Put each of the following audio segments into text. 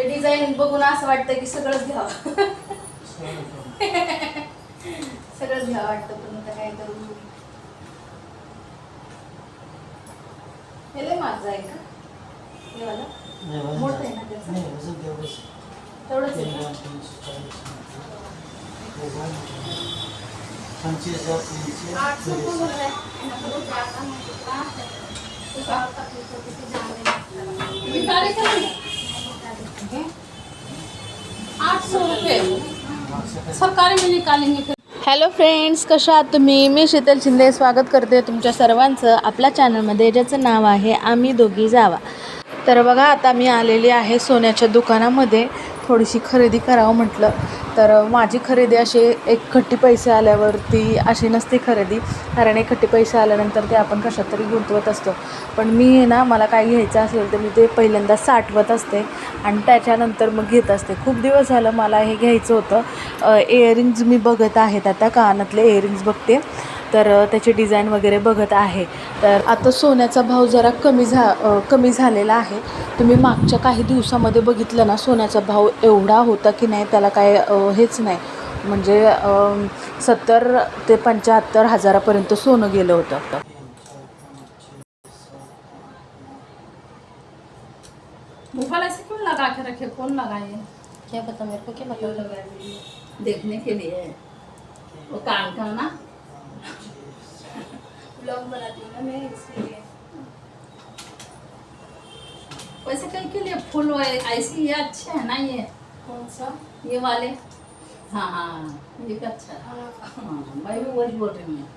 ते डिझाईन बघून असं वाटतं की सगळंच घ्यावं. सगळंच घ्यावं वाटतं पण आता काय करू? हे लय माझं आहे का? हे वाला? नाही, वजन मोठं आहे. ना त्याचं? तेवढंच आहे आठ सौ है आठ सौ रुपये. सरकारी में निकालेंगे फिर हॅलो फ्रेंड्स कशा आहात तुम्ही? मी शीतल शिंदे स्वागत करते तुमच्या सर्वांचं आपल्या चॅनलमध्ये ज्याचं नाव आहे आम्ही दोघी जावा. तर बघा आता मी आलेली आहे सोन्याच्या दुकानामध्ये. थोडीशी खरेदी करावं म्हटलं. तर माझी खरेदी अशी एकखट्टी पैसे आल्यावरती अशी नसते खरेदी कारण एकखट्टी पैसे आल्यानंतर ते आपण कशात तरी गुंतवत असतो. पण मी ना मला काय घ्यायचं असेल तर मी ते पहिल्यांदा साठवत असते आणि त्याच्यानंतर मग घेत असते. खूप दिवस झालं मला हे घ्यायचं होतं. इयरिंग्ज मी बघत आहेत आता कानातले इयरिंग्ज बघते. तर त्याचे डिझाईन वगैरे बघत आहे. तर आता सोन्याचा भाव जरा कमी झा कमी झालेला आहे. तुम्ही मागच्या काही दिवसामध्ये बघितलं ना सोन्याचा भाव एवढा होता की नाही त्याला काय हेच नाही. म्हणजे सत्तर ते पंच्याहत्तर हजारापर्यंत सोनं गेलं होतं भोपाल ऐसे क्यों लगा के रखे कौन लगाए क्या पता मेरे को क्या पता देखने के लिए. वो कान का ना. ब्लॉग बनाती हूँ ना मैं इसलिए। वैसे कहीं के लिए फूल ऐसी ये अच्छे है ना ये? कौन सा? ये वाले। हाँ हाँ ये भी अच्छा है। हाँ। मैं भी वही बोल रही हूँ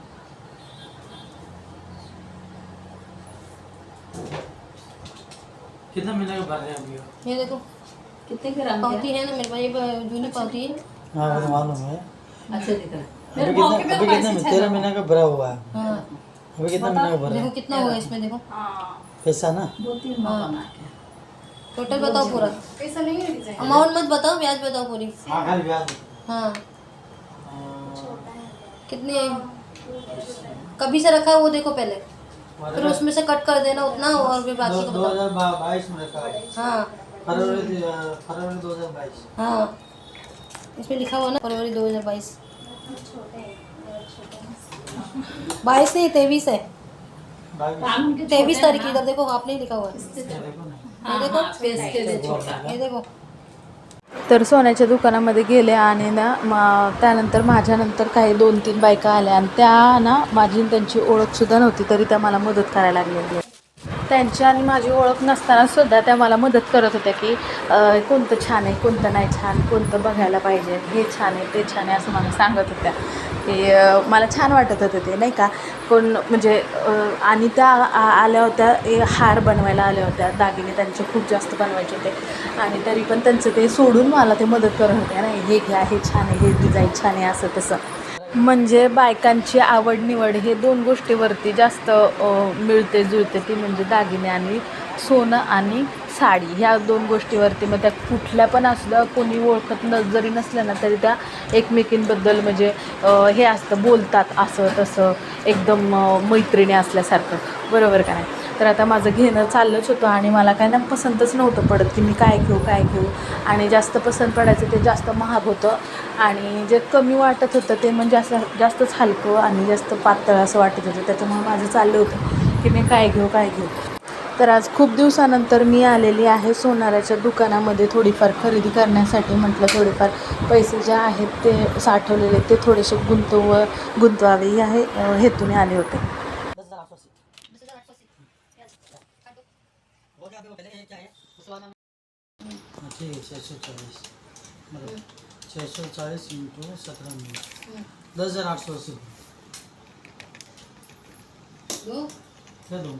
कितना महीने का भर रहे अभी? ये देखो कितने ग्राम पावती के है ना मेरे पास ये जूनी पावती है। हाँ तो मालूम है। अच्छे दिख रहे हैं। मेरे अभी कितना पैसे तेरह महीने का भरा हुआ है। हाँ। अभी कितना महीने भरा देखो है? कितना होगा इसमें देखो। हाँ। पैसा ना? दो तीन बना के। टोटल बताओ पूरा। पैसा नहीं है डिज़ाइन अमाउंट मत बताओ ब्याज बताओ पूरी। हाँ खाली ब्याज। हाँ। हाँ, कितनी है? कभी से रखा है वो देखो पहले। फिर उसमें से कट कर देना उतना और भी बाकी दो का बताओ। हज़ार बा- बाईस में रखा है। हाँ। फरवरी फरवरी दो हज़ार बाईस। हाँ। इसमें लिखा हुआ ना फरवरी दो हज़ार बाईस। बाईस नहीं तेईस है तेईस तारीख इधर देखो आपने लिखा हुआ. है ये देखो हाँ, ये देखो। तर सोन्याच्या दुकानामध्ये गेले आणि ना मा त्यानंतर माझ्यानंतर काही दोन तीन बायका आल्या. आणि त्या ना माझी त्यांची ओळखसुद्धा नव्हती तरी त्या मला मदत करायला लागलेली त्यांची आणि माझी ओळख नसताना सुद्धा त्या मला मदत करत होत्या की कोणतं छान आहे कोणतं नाही छान कोणतं बघायला पाहिजे हे छान आहे ते छान आहे असं मला सांगत होत्या. की मला छान वाटत होतं ते नाही का? कोण म्हणजे आणि त्या आ- आल्या होत्या हार बनवायला आल्या होत्या. दागिने त्यांचे खूप जास्त बनवायचे होते. आणि तरी पण त्यांचं ते सोडून मला ते मदत करत होत्या नाही हे घ्या हे छान आहे हे डिझाईन छान आहे असं तसं. म्हणजे बायकांची आवड निवड हे दोन गोष्टीवरती जास्त मिळते जुळते ती म्हणजे दागिने आणि सोनं आणि साडी ह्या दोन गोष्टीवरती. मग त्या कुठल्या पण असलं कोणी ओळखत न जरी नसल्या ना तरी त्या एकमेकींबद्दल म्हणजे हे असतं बोलतात असं तसं एकदम मैत्रिणी असल्यासारखं. बरोबर का नाही? तर आता माझं घेणं चाललंच होतं आणि मला काय ना पसंतच नव्हतं पडत की मी काय घेऊ काय घेऊ. आणि जास्त पसंत पडायचं ते जास्त महाग होतं. आणि जे कमी वाटत होतं ते म्हणजे असं जास्तच हलकं आणि जास्त पातळ असं वाटत होतं. त्याच्यामुळे माझं चाललं होतं की मी काय घेऊ काय घेऊ. तर आज खूप दिवसानंतर मी आलेली आहे सोनाराच्या दुकानामध्ये थोडीफार खरेदी करण्यासाठी. म्हटलं थोडेफार पैसे जे आहेत ते साठवलेले ते थोडेसे गुंतव गुंतवावे या हे हेतूने आले होते. ठीक छः सौ चालीस मतलब छः सौ चालीस इंटू सत्रह मिनट. दस हजार आठ सौ अस्सी दो. क्या दूँ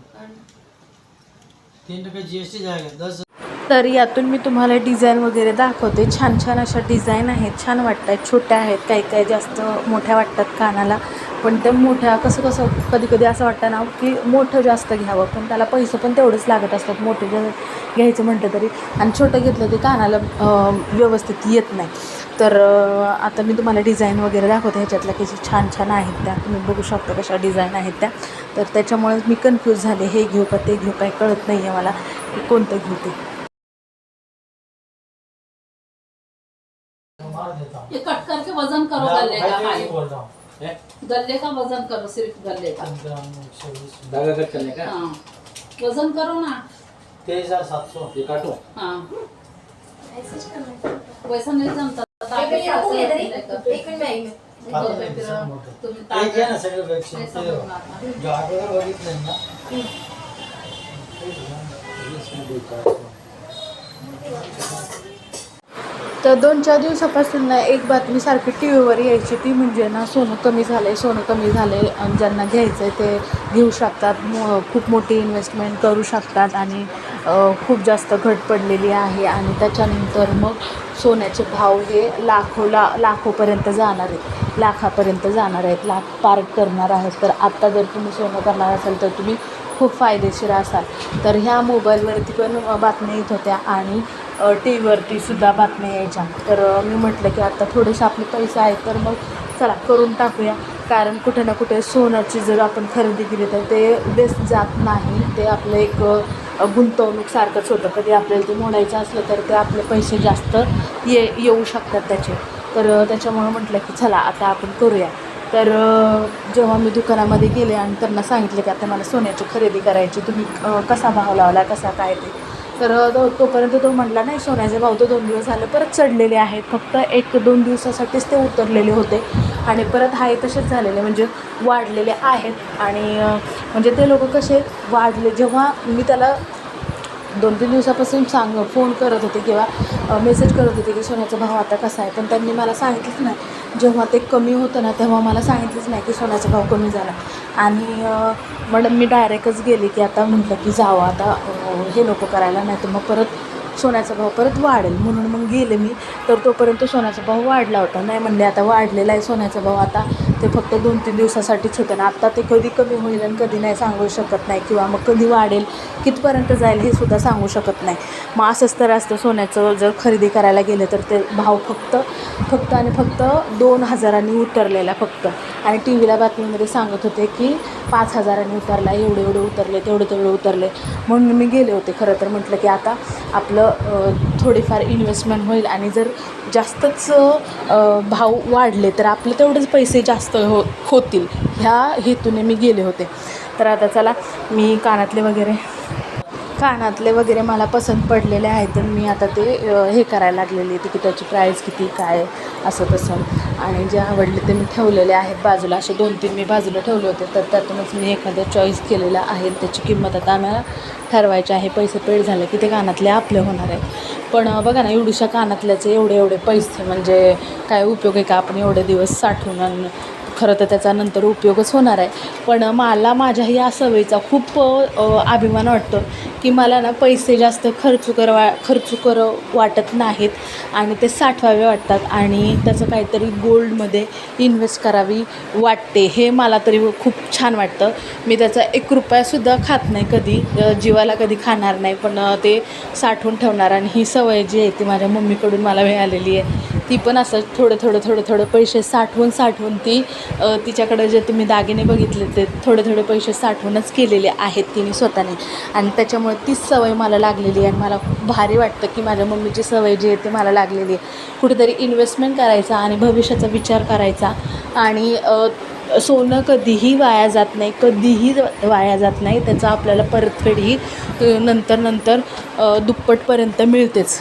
तीन जी एस टी जाएगा दस तर यातून मी तुम्हाला डिझाईन वगैरे दाखवते. छान छान अशा डिझाईन आहेत. छान वाटत आहेत छोट्या आहेत. काही काही जास्त मोठ्या वाटतात कानाला. पण त्या मोठ्या कसं कसं कधी कधी असं वाटतं ना की मोठं जास्त घ्यावं. पण त्याला पैसे पण तेवढेच लागत असतात. मोठे घ्यायचं म्हटलं तरी. आणि छोटं घेतलं ते कानाला व्यवस्थित येत नाही. तर आता मी तुम्हाला डिझाईन वगैरे दाखवते ह्याच्यातल्या की छान छान आहेत त्या. तुम्ही बघू शकता कशा डिझाईन आहेत त्या. तर त्याच्यामुळे मी कन्फ्यूज झाले. हे घेऊ का ते घेऊ काय कळत नाही आहे मला की कोणतं घेऊ ते. वजन करो गल्ले का गल्ले का वजन करो सिर्फ गल्ले का? वजन करो ना. तेईस हजार सात सौ वैसा नहीं जमता. एक मिनट ही। एक मिनिट एक आहे ना सगळं. जो अगोदर ना. तर दोन चार दिवसापासून ना एक बातमी सारखी टी व्हीवर यायची ती म्हणजे ना सोनं कमी झालं आहे सोनं कमी झालं आहे आणि ज्यांना घ्यायचं आहे ते घेऊ शकतात. मो खूप मोठी इन्व्हेस्टमेंट करू शकतात आणि खूप जास्त घट पडलेली आहे आणि त्याच्यानंतर मग सोन्याचे भाव हे लाखोला लाखोपर्यंत जाणार आहेत. लाखापर्यंत जाणार आहेत. लाख पार करणार आहेत. तर आत्ता जर तुम्ही सोनं करणार असाल तर तुम्ही खूप फायदेशीर असाल. तर ह्या मोबाईलवरती पण बातम्या येत होत्या आणि टी व्हीवरती सुद्धा बातम्या यायच्या. तर मी म्हटलं की आत्ता थोडेसे आपले पैसे आहेत तर मग चला करून टाकूया. कारण कुठे ना कुठे सोन्याची जर आपण खरेदी केली तर ते बेस्ट जात नाही. ते आपलं एक गुंतवणूकसारखंच होतं. कधी आपल्याला ते मोडायचं असलं तर ते आपले पैसे जास्त ये येऊ शकतात त्याचे. तर त्याच्यामुळं म्हटलं की चला आता आपण करूया. तर जेव्हा मी दुकानामध्ये गेले आणि त्यांना सांगितलं की आता मला सोन्याची खरेदी करायची तुम्ही कसा भाव लावला कसा काय ते तर तो तोपर्यंत तो म्हटला नाही सोन्याचे भाव तर दोन दिवस झाले परत चढलेले आहेत. फक्त एक दोन दिवसासाठीच ते उतरलेले होते. आणि परत हाय तसेच झालेले म्हणजे वाढलेले आहेत. आणि म्हणजे ते लोक कसे वाढले जेव्हा मी त्याला दोन तीन दिवसापासून सांग फोन करत होते किंवा मेसेज करत होते की सोन्याचा भाव आता कसा आहे. पण त्यांनी मला सांगितलंच नाही. जेव्हा ते कमी होतं ना तेव्हा मला सांगितलंच नाही की सोन्याचा भाव कमी झाला. आणि मॅडम मी डायरेक्टच गेले की आता म्हटलं की जावं आता हे नको करायला नाही तर मग परत सोन्याचा भाव परत वाढेल. म्हणून मग गेले मी. तर तोपर्यंत सोन्याचा भाव वाढला होता. नाही म्हणले आता वाढलेला आहे सोन्याचा भाव आता ते फक्त दोन तीन दिवसासाठीच होतं ना. आत्ता ते कधी कमी होईल आणि कधी नाही सांगू शकत नाही किंवा मग कधी वाढेल कितपर्यंत जाईल हे सुद्धा सांगू शकत नाही. मग असंच तर असतं सोन्याचं जर खरेदी करायला गेलं तर ते भाव फक्त फक्त आणि फक्त दोन हजारांनी उतरलेला फक्त. आणि टी व्हीला बातमीमध्ये सांगत होते की पाच हजारांनी उतरला एवढे एवढे उतरले तेवढे तेवढे उतरले. म्हणून मी गेले होते. खरं तर म्हटलं की आता आपलं थोडीफार इन्व्हेस्टमेंट होईल आणि जर जास्तच भाव वाढले तर आपले तेवढेच पैसे जास्त हो होतील. ह्या हेतूने मी गेले होते. तर आता चला मी कानातले वगैरे कानातले वगैरे मला पसंत पडलेले आहेत तर मी आता ते हे करायला लागलेली आहे की त्याची प्राईस किती काय असं तसं. आणि जे आवडले ते मी ठेवलेले आहेत. बाजूला असे दोन तीन मी बाजूला ठेवले होते तर त्यातूनच मी एखादं चॉईस केलेलं आहे. त्याची किंमत आता आम्हाला ठरवायची आहे. पैसे पेड झाले की ते कानातले आपले होणार आहेत. पण बघा ना एवढीशा कानातल्याचे एवढे एवढे पैसे म्हणजे काय उपयोग आहे का? आपण एवढे दिवस साठवून खरं तर त्याचा नंतर उपयोगच होणार आहे. पण मला माझ्या या सवयीचा खूप अभिमान वाटतो की मला ना पैसे जास्त खर्च करवा खर्च कर वाटत नाहीत आणि ते साठवावे वाटतात. आणि त्याचं काहीतरी गोल्डमध्ये इन्व्हेस्ट करावी वाटते. हे मला तरी खूप छान वाटतं. मी त्याचा एक रुपयासुद्धा खात नाही कधी. जीवाला कधी खाणार नाही. पण ते साठवून ठेवणार. आणि ही सवय जी आहे ती माझ्या मम्मीकडून मला मिळालेली आहे. ती पण असं थोडं थोडं थोडं थोडं पैसे साठवून साठवून ती तिच्याकडं तिच्याकडे जे तुम्ही दागिने बघितले ते थोडे थोडे पैसे साठवूनच केलेले आहेत तिने स्वतःने. आणि त्याच्यामुळे तीच सवय मला लागलेली आहे आणि मला खूप भारी वाटतं की माझ्या मम्मीची सवय जी आहे ती मला लागलेली आहे. कुठेतरी इन्व्हेस्टमेंट करायचा आणि भविष्याचा विचार करायचा आणि सोनं कधीही वाया जात नाही कधीही वाया जात नाही त्याचा आपल्याला परतफेड ही नंतर नंतर दुप्पटपर्यंत मिळतेच.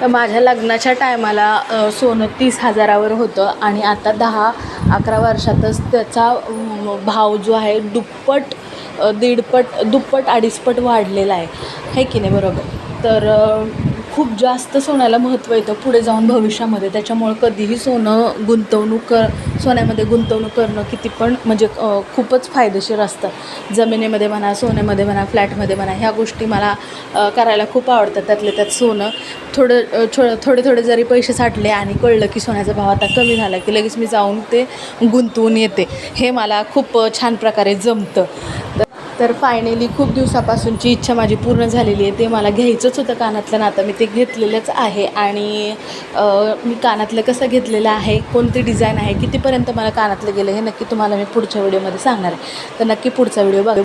तर माझ्या लग्नाच्या टायमाला सोनं तीस हजारावर होतं आणि आता दहा अकरा वर्षातच त्याचा भाव जो आहे दुप्पट दीडपट दुप्पट अडीचपट वाढलेला आहे. है की नाही? बरोबर. तर खूप जास्त सोन्याला महत्त्व येतं पुढे जाऊन भविष्यामध्ये. त्याच्यामुळं कधीही सोनं गुंतवणूक कर सोन्यामध्ये गुंतवणूक करणं किती पण म्हणजे खूपच फायदेशीर असतं. जमिनीमध्ये म्हणा सोन्यामध्ये म्हणा फ्लॅटमध्ये म्हणा ह्या गोष्टी मला करायला खूप आवडतात. त्यातले त्यात सोनं थोडं छो थोडे थोडे जरी पैसे साठले आणि कळलं की सोन्याचा भाव आता कमी झाला की लगेच मी जाऊन ते गुंतवून येते. हे मला खूप छान प्रकारे जमतं. तर- फायनली खूप दिवसापासूनची इच्छा माझी पूर्ण झालेली आहे. ते मला घ्यायचंच होतं कानातलं ना मी ते घेतलेलंच आहे आणि मी कानातलं कसं घेतलेलं आहे कोणती डिझाईन आहे कितीपर्यंत मला कानातलं गेलं हे नक्की तुम्हाला मी पुढच्या व्हिडिओमध्ये सांगणार आहे. तर नक्की पुढचा व्हिडिओ बघा.